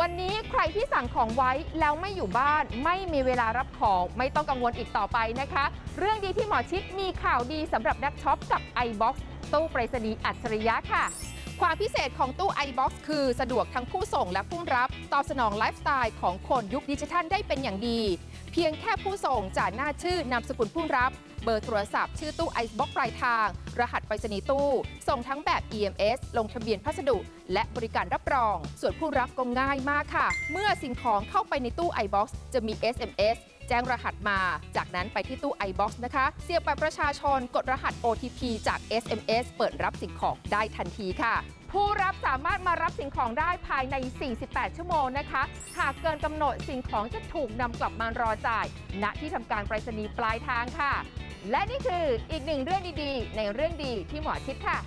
วันนี้ใครที่สั่งของไว้แล้วไม่อยู่บ้าน ไม่มีเวลารับของไม่ต้องกังวลอีกต่อไปนะคะ เรื่องดีที่หมอชิดมีข่าวดีสำหรับนักช็อปกับ iBox ตู้ไปรษณีย์อัจฉริยะค่ะ ความพิเศษของตู้ iBox คือสะดวกทั้งผู้ส่งและผู้รับ ตอบสนองไลฟ์สไตล์ของคนยุคดิจิทัลได้เป็นอย่างดี เพียงแค่ผู้ส่งจ่ายหน้าชื่อนามสกุลผู้รับ เบอร์โทรศัพท์ชื่อตู้ iBox ปลายทาง รหัสไปรษณีย์ตู้ ส่งทั้งแบบ EMS ลงทะเบียนพัสดุ และบริการรับรอง ส่วนผู้รับก็ง่ายมากค่ะ เมื่อสิ่งของเข้าไปในตู้ iBox จะมี SMS แจ้งรหัสมา จากนั้นไปที่ตู้ iBox นะคะ เสียบบัตรประชาชนกดรหัส OTP จาก SMS เปิดรับสิ่งของได้ทันทีค่ะ ผู้รับสามารถมารับสิ่งของได้ภายใน 48 ชั่วโมงนะคะ หากเกินกำหนดสิ่งของจะถูกนำกลับมารอจ่าย ณที่ทำการไปรษณีย์ปลายทางค่ะ และนี่คืออีกหนึ่งเรื่องดีๆ ในเรื่องดีที่หมอชิดค่ะ